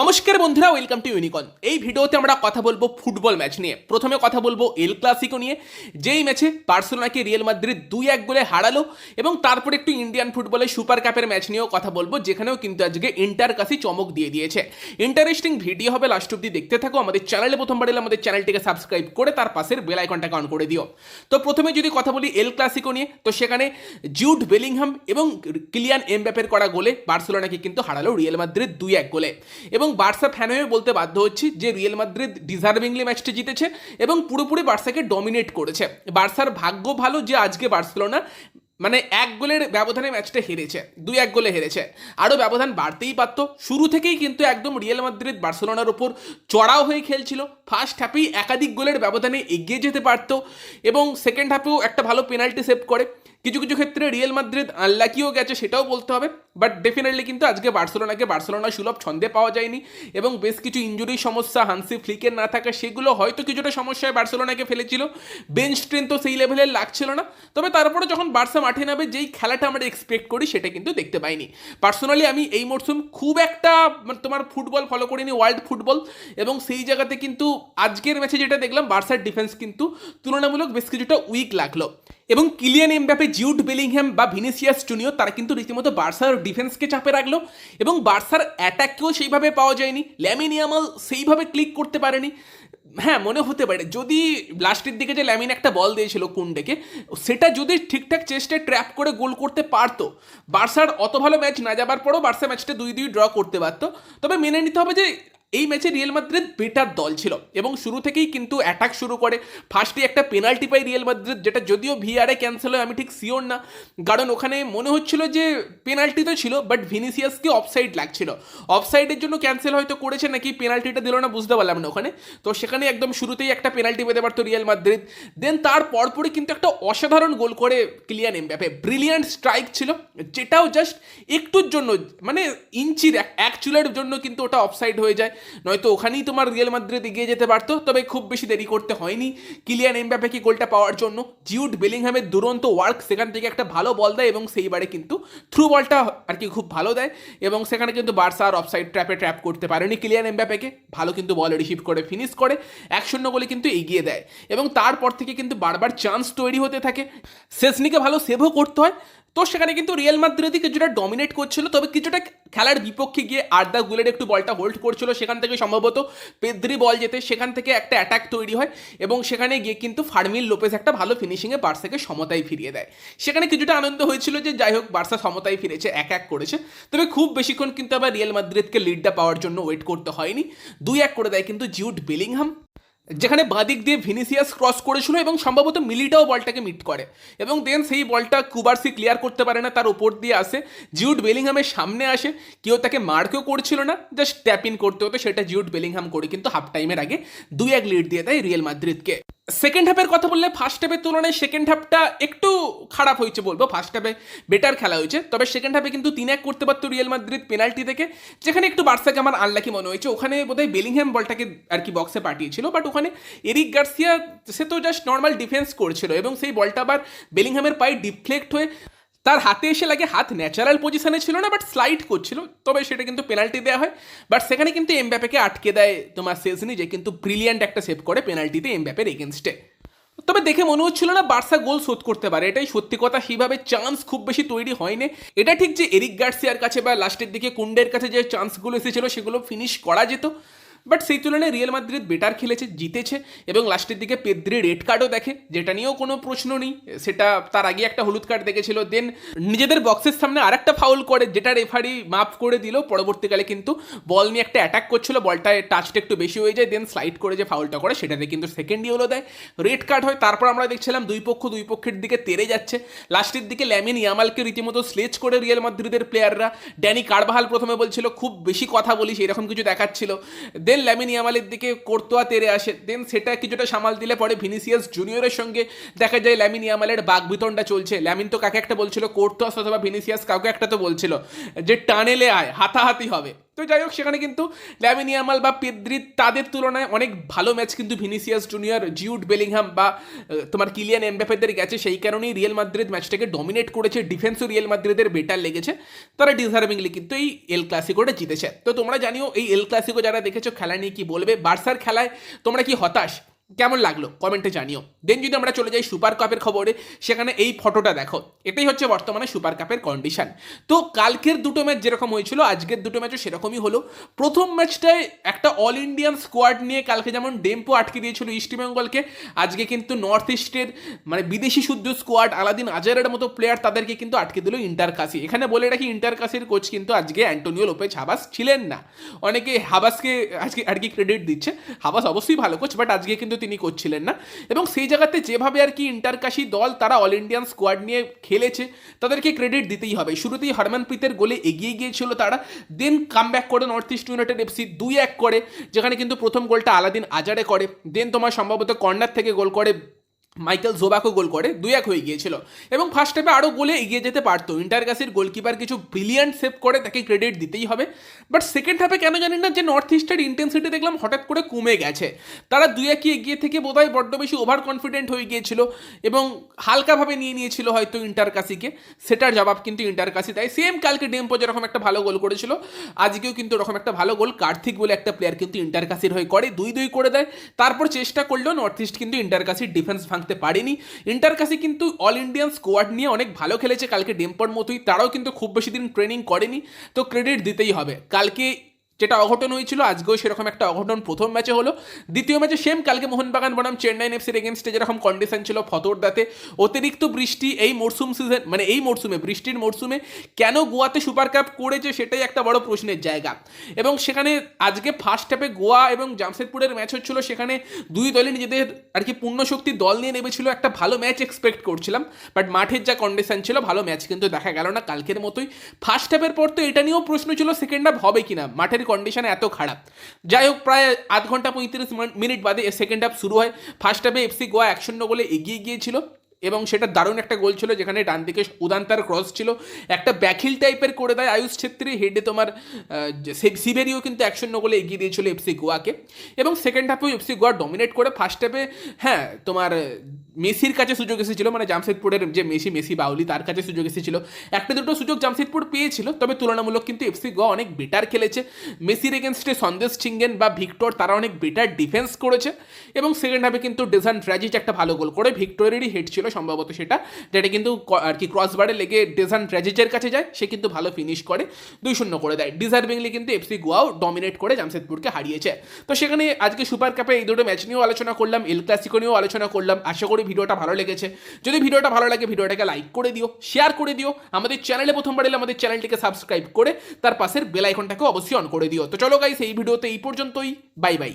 নমস্কার বন্ধুরা welcome to ইউনিকন এই ভিডিওতে আমরা কথা বলব ফুটবল ম্যাচ নিয়ে। প্রথমে কথা বলব এল ক্লাসিকো নিয়ে। যেই ম্যাচে বার্সেলোনাকে রিয়েল মাদ্রিদ দুই এক গোলে হারালো এবং তারপরে একটু ইন্ডিয়ান ফুটবলের সুপার কাপের ম্যাচ নিয়েও কথা বলব, যেখানেও কিন্তু আজকে ইন্টার কাছে চমক দিয়ে দিয়েছে। ইন্টারেস্টিং ভিডিও হবে লাস্ট অব্দি দেখতে থাকো। আমাদের চ্যানেলে প্রথমবার এলে আমাদের চ্যানেলটিকে সাবস্ক্রাইব করে তার পাশের বেল আইকনটাকে অন করে দিও। তো প্রথমে যদি কথা বলি এল ক্লাসিকো নিয়ে, তো সেখানে জুড বেলিংহাম এবং কিলিয়ান এমব্যাপের করা গোলে বার্সেলোনাকে কিন্তু হারালো রিয়েল মাদ্রিদ দুই এক গোলে। এবং বার্সা ফ্যান হয়ে বলতে বাধ্য হচ্ছি যে রিয়েল মাদ্রিদ ডিজার্ভিংলি ম্যাচটি জিতেছে এবং পুরোপুরি বার্সাকে ডমিনেট করেছে। বার্সার ভাগ্য ভালো যে আজকে বার্সেলোনা মানে এক গোলের ব্যবধানে ম্যাচটা হেরেছে, দুই এক গোলে হেরেছে। আরও ব্যবধান বাড়তেই পারত। শুরু থেকেই কিন্তু একদম রিয়েল মাদ্রিদ বার্সেলোনার ওপর চড়াও হয়ে খেলছিল। ফার্স্ট হাফেই একাধিক গোলের ব্যবধানে এগিয়ে যেতে পারত এবং সেকেন্ড হাফেও একটা ভালো পেনাল্টি সেভ করে। কিছু কিছু ক্ষেত্রে রিয়েল মাদ্রিদ আনলাকিও গেছে সেটাও বলতে হবে বাট ডেফিনেটলি কিন্তু আজকে বার্সেলোনাকে বার্সেলোনা সুলভ ছন্দে পাওয়া যায়নি, এবং বেশ কিছু ইঞ্জুরি সমস্যা হানসি ফ্লিকের না থাকা সেগুলো হয়তো কিছুটা সমস্যায় বার্সেলোনাকে ফেলেছিল বেঞ্চ স্ট্রেন্থ তো সেই লেভেলের লাগছিল না, তবে তারপরে যখন বার্সা মাঠে নামে যেই খেলাটা আমরা এক্সপেক্ট করি সেটা কিন্তু দেখতে পাইনি। পার্সোনালি আমি এই মরশুম খুব একটা মানে তোমার ফুটবল ফলো করিনি ওয়ার্ল্ড ফুটবল এবং সেই জায়গাতে কিন্তু আজকের ম্যাচে যেটা দেখলাম, বার্সার ডিফেন্স কিন্তু তুলনামূলক বেশ কিছুটা উইক লাগল। এবং কিলিয়ান এমব্যাপে জিউড বেলিংহ্যাম বা ভিনিসিয়াস জুনিয়র, তারা কিন্তু রীতিমতো বার্সার ডিফেন্সকে চাপে রাখল এবং বার্সার অ্যাটাককেও সেইভাবে পাওয়া যায়নি। ল্যামিনিয়ামাল সেইভাবে ক্লিক করতে পারেনি। হ্যাঁ মনে হতে পারে, যদি লাস্টের দিকে যে ল্যামিন একটা বল দিয়েছিল কুন্ডেকে, সেটা যদি ঠিকঠাক চেষ্টায় ট্র্যাপ করে গোল করতে পারতো, বার্সার অত ভালো ম্যাচ না যাবার পরও বার্সা ম্যাচটা দুই দুই ড্র করতে পারতো। তবে মেনে নিতে হবে যে এই ম্যাচে রিয়েল মাদ্রিদ বেটার দল ছিল এবং শুরু থেকেই কিন্তু অ্যাটাক শুরু করে। ফার্স্টে একটা পেনাল্টি পাই রিয়েল মাদ্রিদ যেটা যদিও ভিআরে ক্যান্সেল হয়, আমি ঠিক শিওর না। কারণ ওখানে মনে হচ্ছিল যে পেনাল্টি তো ছিল বাট ভিনিসিয়াসকে অফসাইড লাগছিল। অফসাইডের জন্য ক্যান্সেল হয়তো করেছে, নাকি পেনাল্টিটা দিল না বুঝতে পারলাম না ওখানে। তো সেখানে একদম শুরুতেই একটা পেনাল্টি পেতে পারতো রিয়েল মাদ্রিদ দেন তার পরপরই কিন্তু একটা অসাধারণ গোল করে ক্লিয়ান এমব্যাপে ব্রিলিয়ান্ট স্ট্রাইক ছিল, যেটাও জাস্ট একটুর জন্য মানে ইঞ্চির এক চুলের জন্য কিন্তু ওটা অফসাইড হয়ে যায়। নয়তো ওখানেই তোমার রিয়েল মাদ্রিদ এগিয়ে যেতে পারতো, তবে খুব বেশি দেরি করতে হয়নি। কিলিয়ান এমব্যাপেকে গোলটা পাওয়ার জন্য? জিউড বেলিংহামের দুরন্ত ওয়ার্ক সেখান থেকে একটা ভালো বল দেয় এবং সেইবারে কিন্তু থ্রু বলটা আর কি খুব ভালো দেয় এবং সেখানে কিন্তু বার্সা আর অফসাইড ট্র্যাপে ট্র্যাপ করতে পারেনি কিলিয়ান এমব্যাপেকে ভালো কিন্তু বল রিসিভ করে, ফিনিশ করে, এক শূন্য গোলে কিন্তু এগিয়ে দেয় এবং তারপর থেকে কিন্তু বারবার চান্স তৈরি হতে থাকে। শেষনিকে ভালো সেভও করতে হয় তো সেখানে কিন্তু রিয়েল মাদ্রিদি কিছুটা ডমিনেট করছিল, তবে কিছুটা খেলার বিপক্ষে গিয়ে আর্দা গুলের একটু বলটা হোল্ড করছিল। সেখান থেকে সম্ভবত পেদ্রি বল যেতে সেখান থেকে একটা অ্যাটাক তৈরি হয় এবং সেখানে গিয়ে কিন্তু ফার্মিল লোপেজ একটা ভালো ফিনিশিংয়ে বার্সাকে সমতায় ফিরিয়ে দেয়। সেখানে কিছুটা আনন্দ হয়েছিল যে যাই হোক, বার্সা সমতায় ফিরেছে, এক এক করেছে। তবে খুব বেশিক্ষণ কিন্তু আবার রিয়েল মাদ্রিদকে লিডটা পাওয়ার জন্য ওয়েট করতে হয়নি। দুই এক করে দেয় কিন্তু জিউড বেলিংহাম যেখানে বাদিক দিয়ে ভিনিসিয়াস ক্রস করেছিল এবং সম্ভবত মিলিটাও বলটাকে মিট করে। এবং দেন সেই বলটা কুবার্সি ক্লিয়ার করতে পারে না, তার উপর দিয়ে আসে। জিউড বেলিংহামের সামনে আসে। কেউ তাকে মার্কেও করছিল না জাস্ট ট্যাপ ইন করতে হতো, সেটা জিউড বেলিংহাম করে, কিন্তু হাফ টাইমের আগে দুই এক লিড দিয়ে দেয় রিয়েল মাদ্রিদকে। সেকেন্ড হাফের কথা বললে ফার্স্ট হাফের তুলনায় সেকেন্ড হাফটা একটু খারাপ হয়েছে বলব। ফার্স্ট হাফে বেটার খেলা হয়েছে। তবে সেকেন্ড হাফে কিন্তু তিন এক করতে পারতো রিয়েল মাদ্রিদ পেনাল্টি থেকে। যেখানে একটু বার্সাকে আমার আনলাকি মনে হয়েছে। ওখানে বোধহয় বেলিংহ্যাম বলটাকে আর কি বক্সে পাঠিয়েছিল। বাট ওখানে এরিক গার্সিয়া সে তো জাস্ট নর্মাল ডিফেন্স করছিল এবং সেই বলটা আবার বেলিংহ্যামের পায়ে ডিফ্লেক্ট হয়ে তার হাতে এসে লাগে হাত ন্যাচারাল পজিশনে ছিল না বাট স্লাইড করছিল, তবে সেটা কিন্তু পেনাল্টি দেওয়া হয়। বাট সেখানে কিন্তু এমব্যাপেকে আটকে দেয় তোমার সেজনি যে কিন্তু ব্রিলিয়ান্ট একটা সেভ করে পেনাল্টিতে এমব্যাপের এগেনস্টে তবে দেখে মনে হচ্ছিল না বার্সা গোল শোধ করতে পারে, এটাই সত্যি কথা। সেইভাবে চান্স খুব বেশি তৈরি হয়নি। এটা ঠিক যে এরিক গার্সিয়ার কাছে বা লাস্টের দিকে কুন্ডের কাছে যে চান্সগুলো এসেছিল, সেগুলো ফিনিশ করা যেত। বাট সেই তুলনায় রিয়েল মাদ্রিদ বেটার খেলেছে, জিতেছে এবং লাস্টের দিকে পেদ্রি রেড কার্ডও দেখে, যেটা নিয়েও কোনো প্রশ্ন নেই। সেটা তার আগে একটা হলুদ কার্ড দেখেছিল দেন নিজেদের বক্সের সামনে আরেকটা ফাউল করে, যেটা রেফারি মাফ করে দিল। পরবর্তীকালে কিন্তু বল নিয়ে একটা অ্যাটাক করছিল বলটায় টাচটা একটু বেশি হয়ে যায় দেন স্লাইড করে যে ফাউলটা করে, সেটাতে কিন্তু সেকেন্ড ইয়েলো দেয়। রেড কার্ড হয়, তারপর আমরা দেখছিলাম দুই পক্ষ, দুই পক্ষের দিকে তেরে যাচ্ছে। লাস্টের দিকে ল্যামিন ইয়ামালকে রীতিমতো স্লেজ করে রিয়েল মাদ্রিদের প্লেয়াররা ড্যানি কারবাহাল প্রথমে বলছিল, খুব বেশি কথা বলিস, এরকম কিছু দেখাচ্ছিল। দেন ল্যামিন ইয়ামালের দিকে কোর্তোয়া তেরে আসে। দেন সেটা কিছুটা সামাল দিলে পরে ভিনিসিয়াস জুনিয়রের সঙ্গে দেখা যায় ল্যামিন ইয়ামালের বাঘ বিতরণটা চলছে। ল্যামিন তো কাকে একটা বলছিল, কোর্তোয়াস অথবা ভিনিসিয়াস কাউকে একটা তো বলছিল যে, টানেলে আয়, হাতাহাতি হবে। তো যাই হোক, সেখানে কিন্তু ল্যামিনিয়ামাল বা পেদ্রি তাদের তুলনায় অনেক ভালো ম্যাচ কিন্তু ভিনিসিয়াস জুনিয়র জিউড বেলিংহাম বা তোমার কিলিয়ান এমবেফেদের গেছে। সেই কারণেই রিয়েল মাদ্রিদ ম্যাচটাকে ডমিনেট করেছে। ডিফেন্সও রিয়েল মাদ্রিদের বেটার লেগেছে। তারা ডিজার্ভিংলি কিন্তু এই এল ক্লাসিকোটা জিতেছে। তো তোমরা জানিও, এই এল ক্লাসিকো যারা দেখেছ খেলা নিয়ে কি বলবে? বার্সার খেলায় তোমরা কি হতাশ? কেমন লাগল? কমেন্টে জানিও। দেন যদি আমরা চলে যাই সুপার কাপের খবরে, সেখানে এই ফটোটা দেখো। এটাই হচ্ছে বর্তমানে সুপার কাপের কন্ডিশন তো কালকের দুটো ম্যাচ যেরকম হয়েছিল, আজকের দুটো ম্যাচও সেরকমই হলো। প্রথম ম্যাচটায় একটা অল ইন্ডিয়ান স্কোয়াড নিয়ে কালকে যেমন ডেম্পো আটকে দিয়েছিল ইস্টবেঙ্গলকে আজকে কিন্তু নর্থ ইস্টের মানে বিদেশি শুদ্ধ স্কোয়াড আলাদিন আজারের মতো প্লেয়ার তাদেরকে কিন্তু আটকে দিল ইন্টার কাসি এখানে বলে রাখি ইন্টার কাসির কোচ কিন্তু আজকে অ্যান্টোনিও লোপেজ হাবাস ছিলেন না। অনেকে হাবাসকে আজকে আর কি ক্রেডিট দিচ্ছে। হাবাস অবশ্যই ভালো কোচ বাট আজকে কিন্তু তিনি করছিলেন না। এবং সেই জায়গাতে যেভাবে আর কি ইন্টারকাশি দল তারা অল ইন্ডিয়ান স্কোয়াড নিয়ে খেলেছে, তাদেরকে ক্রেডিট দিতেই হবে। শুরুতেই হরমনপ্রীতের গোলে এগিয়ে গিয়েছিল তারা দেন কাম ব্যাক করে নর্থ ইস্ট ইউনাইটেড এফসি দুই এক করে, যেখানে কিন্তু প্রথম গোলটা আলাদিন আজারে করে দেন তোমার সম্ভবত কর্নার থেকে গোল করে মাইকেল জোবাকো গোল করে, দুই এক হয়ে গিয়েছিল। এবং ফার্স্ট হাফে আরও গোলে এগিয়ে যেতে পারতো। ইন্টারগাসির গোলকিপার কিছু ব্রিলিয়ান্ট সেভ করে তাকে ক্রেডিট দিতেই হবে। বাট সেকেন্ড হাফে কেন জানি না যে নর্থ ইস্টের ইন্টেন্সিটি দেখলাম হঠাৎ করে কমে গেছে। তারা দুই একই এগিয়ে থেকে বোধহয় বড্ড বেশি ওভার কনফিডেন্ট হয়ে গিয়েছিল এবং হালকাভাবে নিয়ে নিয়েছিল হয়তো ইন্টারকাসিকে সেটার জবাব কিন্তু ইন্টারকাসি দেয়। সেম কালকে ডেম্পো যেরকম একটা ভালো গোল করেছিল, আজকেও কিন্তু ওরকম একটা ভালো গোল। কার্থিক বলে একটা প্লেয়ার কিন্তু ইন্টারকাসির হয়ে করে দুই দুই করে দেয়। তারপর চেষ্টা করলেও নর্থ ইস্ট কিন্তু ইন্টারকাসির ডিফেন্স ভাঙতে পারেনি। ইন্টার কাছে কিন্তু অল ইন্ডিয়ান স্কোয়াড নিয়ে অনেক ভালো খেলেছে। কালকে ডেম্পর মতোই, তারাও কিন্তু খুব বেশি দিন ট্রেনিং করেনি। তো ক্রেডিট দিতেই হবে। কালকে যেটা অঘটন হয়েছিল, আজকেও সেরকম একটা অঘটন। প্রথম ম্যাচে হলো, দ্বিতীয় ম্যাচে সেম কালকে মোহনবাগান বনাম চেন্নাই এফসির এগেনস্টে যেরকম কন্ডিশন ছিল ফতোরদাতে। অতিরিক্ত বৃষ্টি এই মরশুম সিজন মানে এই মরশুমে বৃষ্টির মরশুমে কেন গোয়াতে সুপার কাপ করেছে সেটাই একটা বড় প্রশ্নের জায়গা। এবং সেখানে আজকে ফার্স্ট হাফে গোয়া এবং জামশেদপুরের ম্যাচ হচ্ছিল, সেখানে দুই দলই নিজেদের আর কি পূর্ণ শক্তি দল নিয়ে নেমেছিল, একটা ভালো ম্যাচ এক্সপেক্ট করছিলাম। বাট মাঠের যা কন্ডিশন ছিল, ভালো ম্যাচ কিন্তু দেখা গেল না কালকের মতোই। ফার্স্ট হাফের পর তো এটা নিয়েও প্রশ্ন ছিল সেকেন্ড হাফ হবে কিনা? মাঠের কন্ডিশন এত খারাপ। যাই হোক, প্রায় আধ ঘণ্টা পঁয়ত্রিশ মিনিট বাদে সেকেন্ড হাফ শুরু হয়। ফার্স্ট হাফে এফসি গোয়া এক শূন্য গোলে এগিয়ে গিয়েছিল। এবং সেটা দারুণ একটা গোল ছিল যেখানে ডান দিকে উদান্তার ক্রস ছিল। একটা ব্যাখিল টাইপের করে দেয় আয়ুষ ছেত্রী। হেডে তোমার সিবেরিও কিন্তু এক শূন্য গোলে এগিয়ে দিয়েছিল এফসি গোয়াকে। এবং সেকেন্ড হাফেও এফসি গোয়া ডমিনেট করে। ফার্স্ট হাফে হ্যাঁ তোমার মেসির কাছে সুযোগ এসেছিল। মানে জামশেদপুরের যে মেসি মেসি বাউলি, তার কাছে সুযোগ এসেছিল। একটা দুটো সুযোগ জামশেদপুর পেয়েছিল। তবে তুলনামূলক কিন্তু এফসি গোয়া অনেক বেটার খেলেছে। মেসির এগেনস্টে সন্দেশ চিঙ্গেন বা ভিক্টর তারা অনেক বেটার ডিফেন্স করেছে। এবং সেকেন্ড হাফে কিন্তু ডেজান ড্রাজিচ একটা ভালো গোল করে। ভিক্টোরিয়ারই হেড ছিল সম্ভবত সেটা, যেটা কিন্তু আর কি ক্রসবারে লেগে ডেজান ড্রাজিচের কাছে যায়, সে কিন্তু ভালো ফিনিশ করে, দুই শূন্য করে দেয়। ডিজার্ভিংলি কিন্তু এফসি গোয়াও ডমিনেট করে জামশেদপুরকে হারিয়েছে। তো সেখানে আজকে সুপার কাপে এই দুটো ম্যাচ নিয়েও আলোচনা করলাম এল ক্লাসিকো নিয়েও আলোচনা করলাম। আশা করি ভিডিওটা ভালো লেগেছে। যদি ভিডিওটা ভালো লাগে, ভিডিওটাকে লাইক করে দিও শেয়ার করে দিও। আমাদের চ্যানেলে প্রথমবার এলে আমাদের চ্যানেলটিকে সাবস্ক্রাইব করে, তার পাশের বেল আইকনটাকে অবশ্যই অন করে দিও। তো চলো গাইস এই ভিডিওতে এই পর্যন্তই। Bye bye